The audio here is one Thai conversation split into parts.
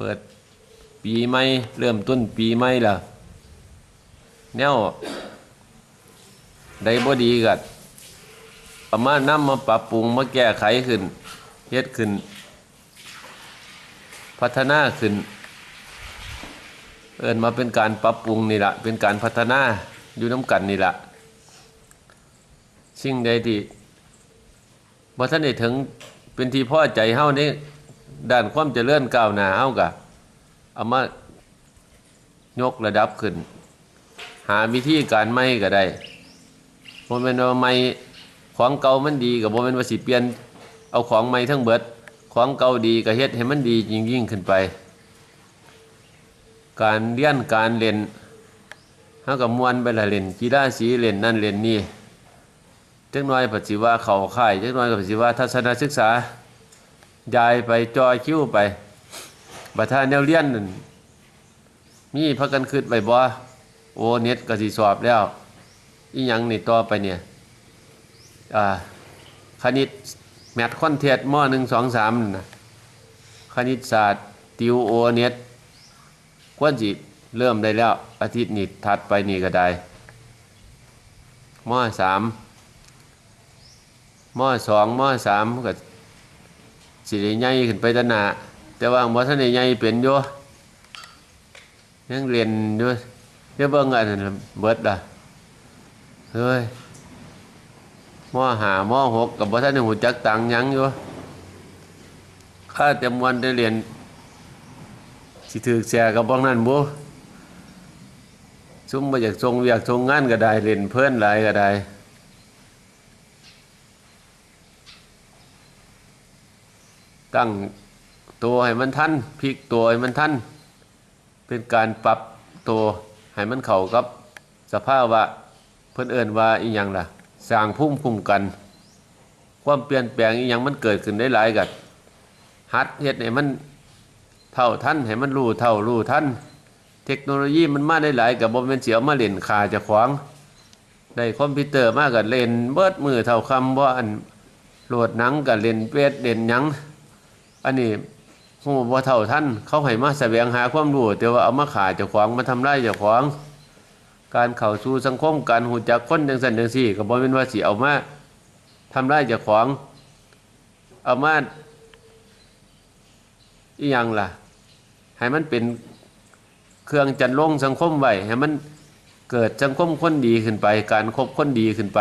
เปิดปีใหม่เริ่มต้นปีใหม่ล่ะแนวได้บ่ดีกัประมาณนำมาปรับปรุงมาแก้ไขขึ้นเฮ็ดขึ้น พัฒนาขึ้น เอินมาเป็นการปรับปรุงนี่ละเป็นการพัฒนาอยู่น้ำกันนี่ละสิ่งใดที่บ่ท่านได้ถึงเป็นที่พอใจเฮานี่ ด้านความเจริญก้าวหน้าเฮากะเอามายกระดับขึ้น หาวิธีการใหม่ก็ได้บ่แม่นว่าใหม่ของเก่ามันดีก็บ่แม่นว่าสิเปลี่ยนเอาของใหม่ทั้งเบิดของเก่าดีก็เฮ็ดให้มันดียิ่งยิ่งขึ้นไป การเรียนการเรียนเฮากับมวนไปละเล่นกีฬาสีเล่นนั่นเล่นนี่จักหน่อยปัจจิว่าเขาค่ายจักหน่อยก็ปัจจิว่าทัศนศึกษา ยายไปจอยคิ้วไปบัดท่าแนวเรียนนั่นมีพักกันคืดไปบ่โอเน็ตก็สิสอบแล้วอีหยังนี่ต่อไปเนี่ยอ่าคณิตแมทคอนเทสมหนึ่งสองสามนะคณิตศาสตร์ติวโอเน็ตควรจิเริ่มได้แล้วอาทิตย์นี้ถัดไปนี่ก็ได้มสามมอสองมอสามก็ สิได้ใหญ่ขึ้นไปตะหนาแต่ว่าบ่ทันได้ใหญ่เป็นอยู่ยังเรียนอยู่เดี๋ยวเบิ่งอันนั้นเบิดล่ะเฮ้ยมหามอหกกับบ่ทันได้หูจักตังหยังอยู่ข้าแต่มวันได้เรียนสิถือแชร์กับบ้องนั่นบ่ซุ่มมาจากทรงเวียกทรงงานก็ได้เล่นเพื่อนหลายก็ได้ ตั้งตัวให้มันทันพลิกตัวให้มันทันเป็นการปรับตัวให้มันเข้ากับสภาพวะเพื่อนเอินว่าอีหยังล่ะสร้างพุ่มคุ้มกัน ความเปลี่ยนแปลงอีหยังมันเกิดขึ้นได้หลายกันฮัดเฮ็ดให้มันเท่าท่านให้มันรู้เท่ารู้ท่านเทคโนโลยีมันมาได้หลายกับบอมเป็นเสียวมาเล่นขาจะขวางได้คอมพิวเตอร์มากกับเล่นเบิดมือเท่าคำว่าอันโหลดหนังกับเล่นเวทเล่นยัง อันนี้หูบ่เท่าท่านเขาให้มาแสวงหาความรู้แต่ว่าเอามาขาจะขวางมาทำไรจะขวางการเข้าสู่สังคมการหูจักคนจังสันจังสี่กับบอเป็นว่าสิเอามาทำไรจะขวางเอามาอีหยังล่ะ ให้มันเป็นเครื่องจันลงสังคมไว้ให้มันเกิดสังคมคนดีขึ้นไป การครบคนดีขึ้นไป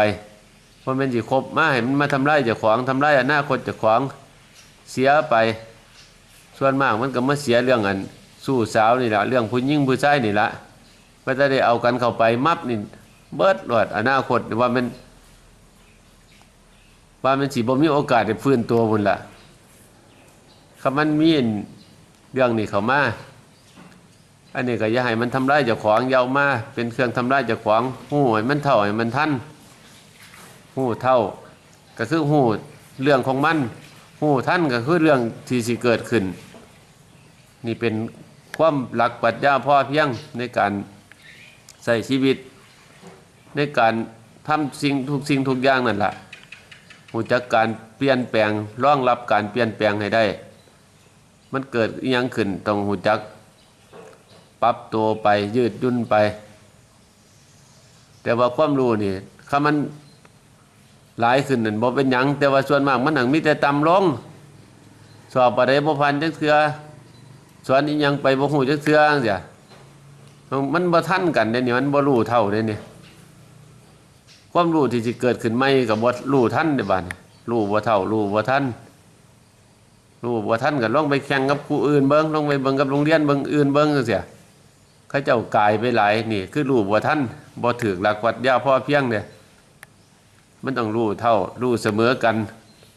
เพราะมันสิครบมาให้มันมาทำลายเจ้าของทำลายอนาคตเจ้าของ เสียไป ส่วนมากมันก็มาเสียเรื่องอันสู้สาวนี่แหละเรื่องผู้หญิงผู้ชายนี่ละก็จะได้เอากันเข้าไปมับนี่เบิดหลอดอนาคตว่ามันว่ามันสิบ่มีโอกาสได้ฟื้นตัวพุ่นละคำมันมีเรื่องนี้เขามาอันนี้ก็อย่าให้มันทำร้ายเจ้าของยาวมา เป็นเครื่องทำร้ายเจ้าของหูให้มันเท่าให้มันทันหูเท่า ก็คือหูเรื่องของมัน หูท่านก็คือเรื่องที่สิเกิดขึ้น นี่เป็นความหลักปรัชญาพ่อเพียงในการใส่ชีวิต ในการทำสิ่งทุกสิ่งทุกอย่างนั่นแหละหูจักการเปลี่ยนแปลงร่องรับการเปลี่ยนแปลงให้ได้ มันเกิดยังขึ้นต้องหูจักปรับตัวไปยืดยุ่นไป แต่ว่าความรู้นี่ถ้ามัน หลายขึ้นนั่นบ่เป็นหยังแต่ว่าส่วนมากมันหนังมีแต่ต่ำลง สอบอะไรบ่พันจักเทือสอนอีหยังไปบ่ฮู้จักเทือจังซี่มันบ่ทันกันเด้นี่มันบ่รู้เท่าเด้นี่ความรู้ที่สิเกิดขึ้นใหม่ก็บ่รู้ทันเด้บัดนี้รู้บ่เท่ารู้บ่ทันรู้ว่ท่านก็ลองไปแข่งกับครูอื่นเบิ้งลองไปเบิ้งกับโรงเรียนเบิ้งอื่นเบิ้งเสียเขาเจ้ากายไปหลายนี่ คือรู้ว่ท่านบ่ถือหลักวัดยาพ่อเพียงเนี่ย มันต้องรู้เท่ารู้เสมอกัน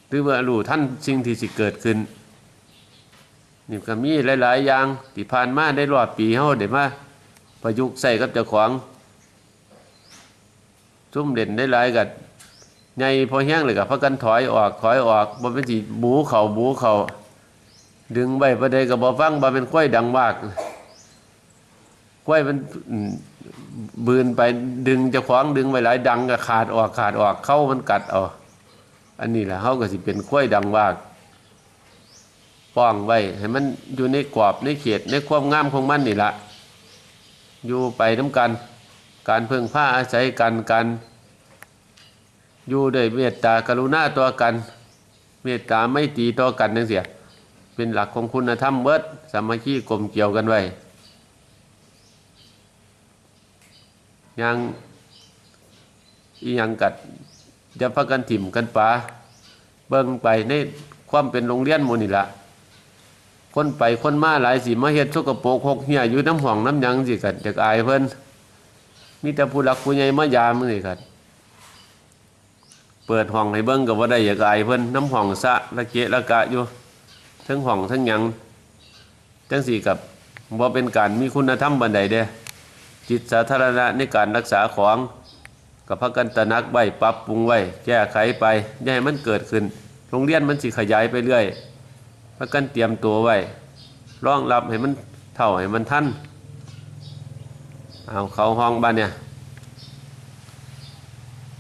หรือว่ารู้ท่านสิ่งที่สิเกิดขึ้นนี่ก็มีหลาย ๆ อย่างที่ผ่านมาได้รอบปีเฮาได้มาประยุกต์ใส่กับเจ้าของซุ่มเด่นได้หลายกันใหญ่พอแห้งเลยกับพักกันถอยออกถอยออกบ่เป็นสิบูเขาบูเขาดึงใบประเดกับบ่ฟังบ่เป็นกล้วยดังมาก กล้วยมันบืนไปดึงจะขวางดึงไว้หลายดังก็ขาดออกขาดออกเข้ามันกัดเอาอันนี้แหละเขาก็สิเป็นกล้วยดังมากป้องไว้ให้มันอยู่ในกรอบในเขตในความงามของมันนี่ละอยู่ไปน้ำกัน การเพิ่งผ้าอาศัยกันการอยู่ด้วยเมตตากรุณาต่อกัน เมตตาไม่ตีต่อกันนั่นเสียเป็นหลักของคุณธรรมเบิดสามัคคีกลมเกี่ยวกันไว้ ยังอียังกัดจะพักกันถิ่มกันปาเบิ่งไปในความเป็นโรงเรียนมูนี่ละคนไปคนมาหลายสิมาเฮ็ดสกปรกหกเหี่ยอยู่น้ำห้องน้ำหยังสิกันจากอายเพิ่นมีแต่ผู้หลักผู้ใหญ่มายามมือนี่กันเปิดห้องให้เบิ่งก็บ่ได้อยากอายเพิ่นน้ำห้องสะละเกะละกะอยู่ทั้งห้องทั้งหยังจังสี่กับบ่เป็นการมีคุณธรรมบันใดเด้ จิตสาธารณะในการรักษาของกับพักกันตนักไว้ปรับปรุงไว้แก้ไขไปอย่าให้มันเกิดขึ้นโรงเรียนมันสิขยายไปเรื่อยพักกันเตรียมตัวไว้รองรับให้มันเท่าให้มันทันเอาเขาห้องบ้านเนี่ย